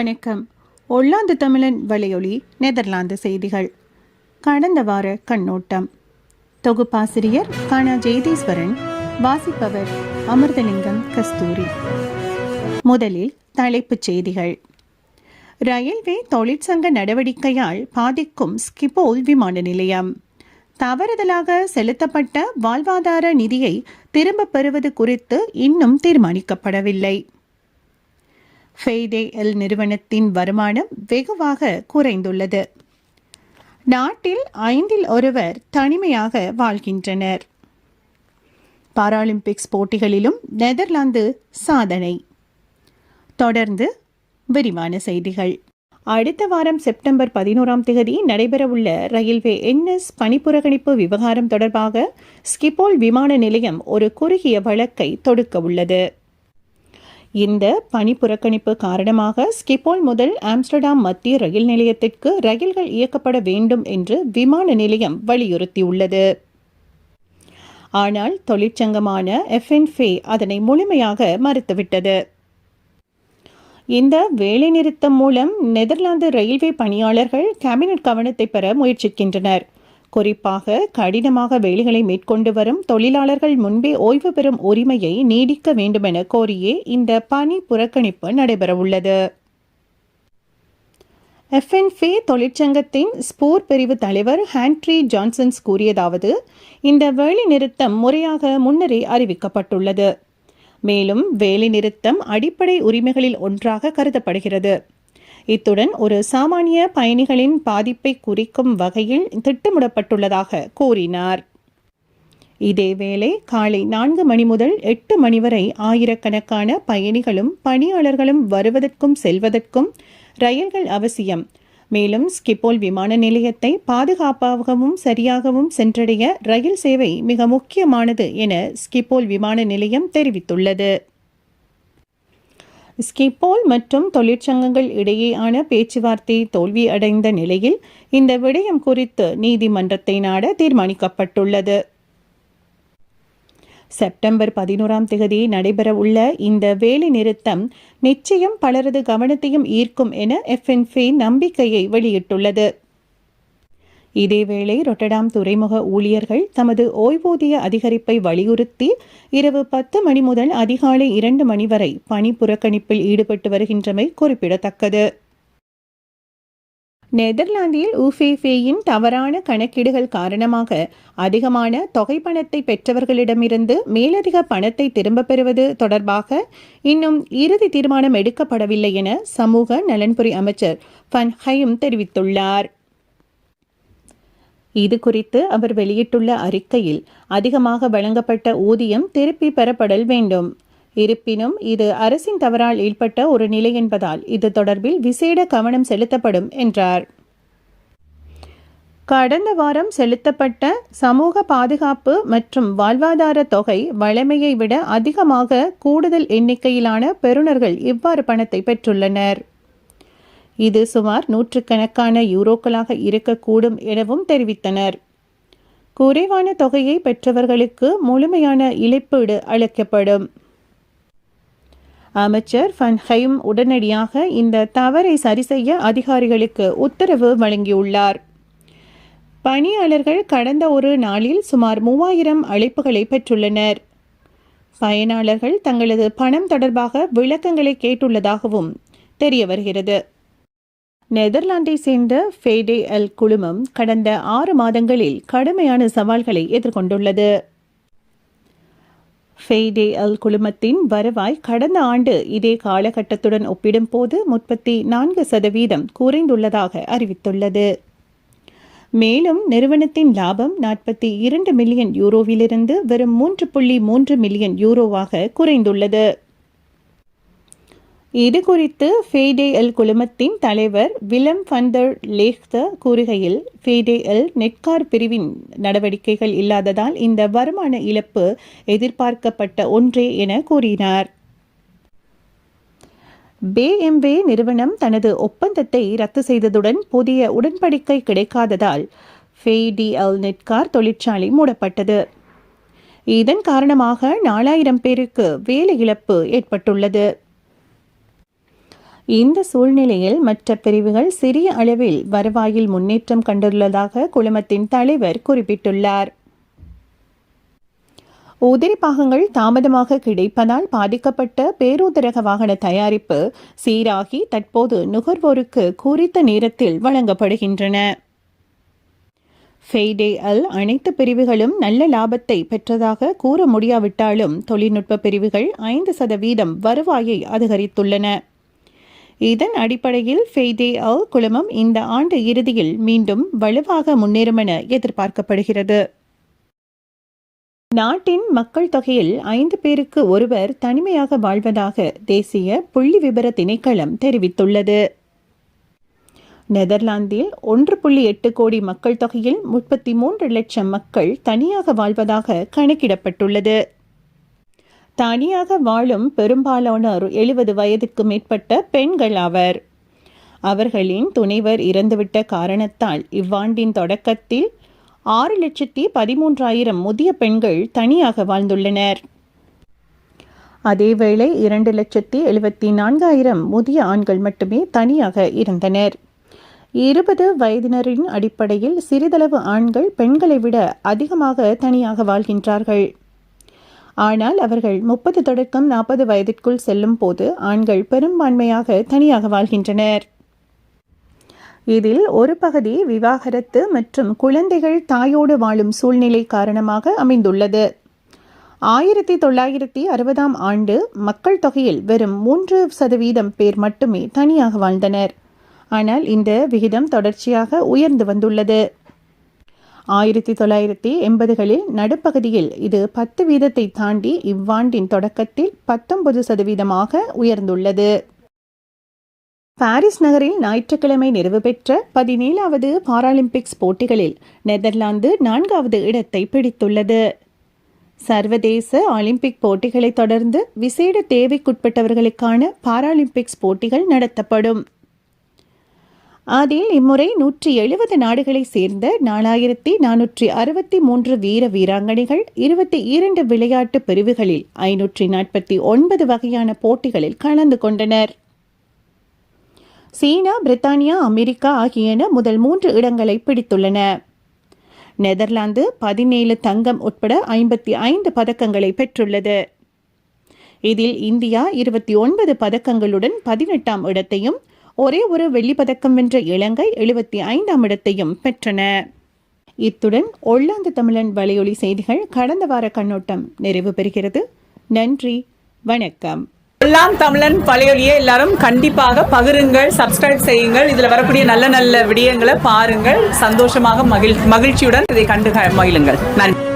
வணக்கம். ஒல்லாந்து தமிழன் வலையொலி நெதர்லாந்து செய்திகள். கடந்த வார கண்ணோட்டம். தொகுப்பாசிரியர் கானா ஜெயதீஸ்வரன் வாசிப்பவர் அமிர்தலிங்கம் கஸ்தூரி. முதலில் தலைப்புச் செய்திகள். ரயில்வே தொழிற்சங்க நடவடிக்கையால் பாதிக்கும் ஸ்கிபோல் விமான நிலையம். தவறுதலாக செலுத்தப்பட்ட வாழ்வாதார நிதியை திரும்பப் பெறுவது குறித்து இன்னும் தீர்மானிக்கப்படவில்லை. ஃபெய்டே எல் நிறுவனத்தின் வருமானம் வெகுவாக குறைந்துள்ளது. நாட்டில் ஐந்தில் ஒருவர் தனிமையாக வாழ்கின்றனர். பாராலிம்பிக்ஸ் போட்டிகளிலும் நெதர்லாந்து சாதனை. தொடர்ந்து விரிவான செய்திகள். அடுத்த வாரம் செப்டம்பர் பதினோராம் தேதி நடைபெறவுள்ள ரயில்வே என்எஸ் பணிப்புறக்கணிப்பு விவகாரம் தொடர்பாக ஸ்கிபோல் விமான நிலையம் ஒரு குறுகிய வழக்கை தொடுக்க உள்ளது. இந்த பணி புறக்கணிப்பு காரணமாக ஸ்கிப்போல் முதல் ஆம்ஸ்டர்டாம் மத்திய ரயில் நிலையத்திற்கு ரயில்கள் இயக்கப்பட வேண்டும் என்று விமான நிலையம் வலியுறுத்தியுள்ளது. ஆனால் தொழிற்சங்கமான எஃப்என்ஃபே அதனை முழுமையாக மறுத்துவிட்டது. இந்த வேலைநிறுத்தம் மூலம் நெதர்லாந்து ரயில்வே பணியாளர்கள் கேபினட் கவனத்தை பெற முயற்சிக்கின்றனர். குறிப்பாக கடினமாக வேலைகளை மேற்கொண்டு வரும் தொழிலாளர்கள் முன்பே ஓய்வு பெறும் உரிமையை நீடிக்க வேண்டுமென கோரியே இந்த பணி புறக்கணிப்பு நடைபெறவுள்ளது. எஃப்என்ஃபே தொழிற்சங்கத்தின் ஸ்போர் பிரிவு தலைவர் ஹான்ட்ரி ஜான்சன்ஸ் கூறியதாவது இந்த வேலை நிறுத்தம் முறையாக முன்னரே அறிவிக்கப்பட்டுள்ளது. மேலும் வேலை நிறுத்தம் அடிப்படை உரிமைகளில் ஒன்றாக கருதப்படுகிறது. இத்துடன் ஒரு சாமானிய பயணிகளின் பாதிப்பை குறிக்கும் வகையில் திட்டமிடப்பட்டுள்ளதாக கூறினார். இதேவேளை காலை நான்கு மணி முதல் எட்டு மணி வரை ஆயிரக்கணக்கான பயணிகளும் பணியாளர்களும் வருவதற்கும் செல்வதற்கும் ரயில்கள் அவசியம். மேலும் ஸ்கிப்போல் விமான நிலையத்தை பாதுகாப்பாகவும் சரியாகவும் சென்றடைய ரயில் சேவை மிக முக்கியமானது என ஸ்கிப்போல் விமான நிலையம் தெரிவித்துள்ளது. ஸ்கிப்போல் மற்றும் தொழிற்சங்கங்கள் இடையேயான பேச்சுவார்த்தை தோல்வி அடைந்த நிலையில் இந்த விடயம் குறித்து நீதிமன்றத்தை நாட தீர்மானிக்கப்பட்டுள்ளது. செப்டம்பர் பதினோராம் தேதி நடைபெறவுள்ள இந்த வேலை நிறுத்தம் நிச்சயம் பலரது கவனத்தையும் ஈர்க்கும் என எஃப்என்ஃபே நம்பிக்கையை வெளியிட்டுள்ளது. இதேவேளை ரொட்டடாம் துறைமுக ஊழியர்கள் தமது ஓய்வூதிய அதிகரிப்பை வலியுறுத்தி இரவு பத்து மணி முதல் அதிகாலை இரண்டு மணி வரை பணி புறக்கணிப்பில் ஈடுபட்டு வருகின்றமை குறிப்பிடத்தக்கது. நெதர்லாந்தில் உஃபேஃபேயின் தவறான கணக்கீடுகள் காரணமாக அதிகமான தொகை பணத்தை பெற்றவர்களிடமிருந்து மேலதிக பணத்தை திரும்பப் பெறுவது தொடர்பாக இன்னும் இறுதி தீர்மானம் எடுக்கப்படவில்லை என சமூக நலன்புரி அமைச்சர் ஃபன் ஹயும் தெரிவித்துள்ளார். இது குறித்து அவர் வெளியிட்டுள்ள அறிக்கையில் அதிகமாக வழங்கப்பட்ட ஊதியம் திருப்பி பெறப்படல் வேண்டும். இருப்பினும் இது அரசின் தவறால் ஏற்பட்ட ஒரு நிலை என்பதால் இது தொடர்பில் விசேட கவனம் செலுத்தப்படும் என்றார். கடந்த வாரம் செலுத்தப்பட்ட சமூக பாதுகாப்பு மற்றும் வாழ்வாதார தொகை வழமையை விட அதிகமாக கூடுதல் எண்ணிக்கையிலான பெறுநர்கள் இவ்வாறு பணத்தை பெற்றுள்ளனர். இது சுமார் நூற்றுக்கணக்கான யூரோக்களாக இருக்கக்கூடும் எனவும் தெரிவித்தனர். குறைவான தொகையை பெற்றவர்களுக்கு முழுமையான இழப்பீடு அளிக்கப்படும். அமைச்சர் ஃபன்ஹைம் உடனடியாக இந்த தவறை சரிசெய்ய அதிகாரிகளுக்கு உத்தரவு வழங்கியுள்ளார். பணியாளர்கள் கடந்த ஒரு நாளில் சுமார் மூவாயிரம் அழைப்புகளை பெற்றுள்ளனர். பயனாளர்கள் தங்களது பணம் தொடர்பாக விளக்கங்களை கேட்டுள்ளதாகவும் தெரிய வருகிறது நெதர்லாண்டை சேர்ந்த ஃபேடே எல் குழுமம் கடந்த ஆறு மாதங்களில் கடுமையான சவால்களை எதிர்கொண்டுள்ளது. ஃபெய்டே அல் குழுமத்தின் வருவாய் கடந்த ஆண்டு இதே காலகட்டத்துடன் ஒப்பிடும்போது முப்பத்தி நான்கு சதவீதம் குறைந்துள்ளதாக அறிவித்துள்ளது. மேலும் நிறுவனத்தின் லாபம் நாற்பத்தி இரண்டு மில்லியன் யூரோவிலிருந்து வெறும் மூன்று புள்ளி மூன்று மில்லியன் யூரோவாக குறைந்துள்ளது. இது குறித்து ஃபேடே எல் குழுமத்தின் தலைவர் விலம் ஃபந்தர் லேஹ்த கூறுகையில் ஃபேடே எல் நெட்கார் பிரிவின் நடவடிக்கைகள் இல்லாததால் இந்த வருமான இழப்பு எதிர்பார்க்கப்பட்ட ஒன்றே என கூறினார். பேஎம்வே நிறுவனம் தனது ஒப்பந்தத்தை ரத்து செய்ததுடன் புதிய உடன்படிக்கை கிடைக்காததால் ஃபேடிஎல் நெட்கார் தொழிற்சாலை மூடப்பட்டது. இதன் காரணமாக நாலாயிரம் பேருக்கு வேலை இழப்பு ஏற்பட்டுள்ளது. இந்த சூழ்நிலையில் மற்ற பிரிவுகள் சிறிய அளவில் வருவாயில் முன்னேற்றம் கண்டுள்ளதாக குழுமத்தின் தலைவர் குறிப்பிட்டுள்ளார். உதிரி பாகங்கள் தாமதமாக கிடைப்பதால் பாதிக்கப்பட்ட பேருதரக வாகன தயாரிப்பு சீராகி தற்போது நுகர்வோருக்கு குறித்த நேரத்தில் வழங்கப்படுகின்றன. ஃபெய்டே அல் அனைத்து பிரிவுகளும் நல்ல லாபத்தை பெற்றதாக கூற முடியாவிட்டாலும் தொழில்நுட்ப பிரிவுகள் ஐந்து சதவீதம் வருவாயை அதிகரித்துள்ளன. இதன் அடிப்படையில் ஃபெய்தே அல் குழுமம் இந்த ஆண்டு இறுதியில் மீண்டும் வலுவாக முன்னேறும் என எதிர்பார்க்கப்படுகிறது. நாட்டின் மக்கள் தொகையில் ஐந்து பேருக்கு ஒருவர் தனிமையாக வாழ்வதாக தேசிய புள்ளி விபர திணைக்களம் தெரிவித்துள்ளது. நெதர்லாந்தில் ஒன்று புள்ளி எட்டு கோடி மக்கள் தொகையில் முப்பத்தி மூன்று லட்சம் மக்கள் தனியாக வாழ்வதாக கணக்கிடப்பட்டுள்ளது. தனியாக வாழும் பெரும்பாலானோர் எழுபது வயதுக்கு மேற்பட்ட பெண்கள் ஆவர். அவர்களின் துணைவர் இறந்துவிட்ட காரணத்தால் இவ்வாண்டின் தொடக்கத்தில் ஆறு லட்சத்தி பதிமூன்றாயிரம் முதிய பெண்கள் தனியாக வாழ்ந்துள்ளனர். அதேவேளை இரண்டு லட்சத்தி எழுபத்தி நான்காயிரம் முதிய ஆண்கள் மட்டுமே தனியாக இருந்தனர். இருபது வயதினரின் அடிப்படையில் சிறிதளவு ஆண்கள் பெண்களை விட அதிகமாக தனியாக வாழ்கின்றார்கள். ஆனால் அவர்கள் முப்பது தொடக்கம் நாற்பது வயதிற்குள் செல்லும் போது ஆண்கள் பெரும்பான்மையாக தனியாக வாழ்கின்றனர். இதில் ஒரு பகுதி விவாகரத்து மற்றும் குழந்தைகள் தாயோடு வாழும் சூழ்நிலை காரணமாக அமைந்துள்ளது. ஆயிரத்தி தொள்ளாயிரத்தி அறுபதாம் ஆண்டு மக்கள் தொகையில் வெறும் மூன்று சதவீதம் பேர் மட்டுமே தனியாக வாழ்ந்தனர். ஆனால் இந்த விகிதம் தொடர்ச்சியாக உயர்ந்து வந்துள்ளது. ஆயிரத்தி தொள்ளாயிரத்தி எண்பதுகளில் நடுப்பகுதியில் இது பத்து வீதத்தை தாண்டி இவ்வாண்டின் தொடக்கத்தில் பத்தொன்பது சதவீதமாக உயர்ந்துள்ளது. பாரிஸ் நகரில் ஞாயிற்றுக்கிழமை நிறைவு பெற்ற பதினேழாவது பாராலிம்பிக்ஸ் போட்டிகளில் நெதர்லாந்து நான்காவது இடத்தை பிடித்துள்ளது. சர்வதேச ஒலிம்பிக் போட்டிகளைத் தொடர்ந்து விசேட தேவைக்குட்பட்டவர்களுக்கான பாராலிம்பிக்ஸ் போட்டிகள் நடத்தப்படும். அதில் இம்முறை நூற்றி எழுபது நாடுகளைச் சேர்ந்த நாலாயிரத்தி நானூற்றி அறுபத்தி மூன்று வீர வீராங்கனைகள் இருபத்தி இரண்டு விளையாட்டு பிரிவுகளில் ஐநூற்றி நாற்பத்தி ஒன்பது வகையான போட்டிகளில் கலந்து கொண்டனர். சீனா பிரித்தானியா அமெரிக்கா ஆகியன முதல் மூன்று இடங்களை பிடித்துள்ளன. நெதர்லாந்து பதினேழு தங்கம் உட்பட ஐம்பத்தி ஐந்து பதக்கங்களை பெற்றுள்ளது. இதில் இந்தியா இருபத்தி ஒன்பது பதக்கங்களுடன் பதினெட்டாம் இடத்தையும் ஒரே ஒரு வெள்ளி பதக்கம் வென்ற இலங்கை எழுபத்தி ஐந்தாம் இடத்தையும் பெற்றன. இத்துடன் ஒல்லாந்து தமிழன் வலையொலி செய்திகள் கடந்த வார கண்ணோட்டம் நிறைவு பெறுகிறது. நன்றி வணக்கம். எல்லாம் தமிழன் பழையொலியை எல்லாரும் கண்டிப்பாக பகிருங்கள் சப்ஸ்கிரைப் செய்யுங்கள். இதில் வரக்கூடிய நல்ல நல்ல விடயங்களை பாருங்கள். சந்தோஷமாக மகிழ் மகிழ்ச்சியுடன் இதை கண்டு மகிழுங்கள். நன்றி.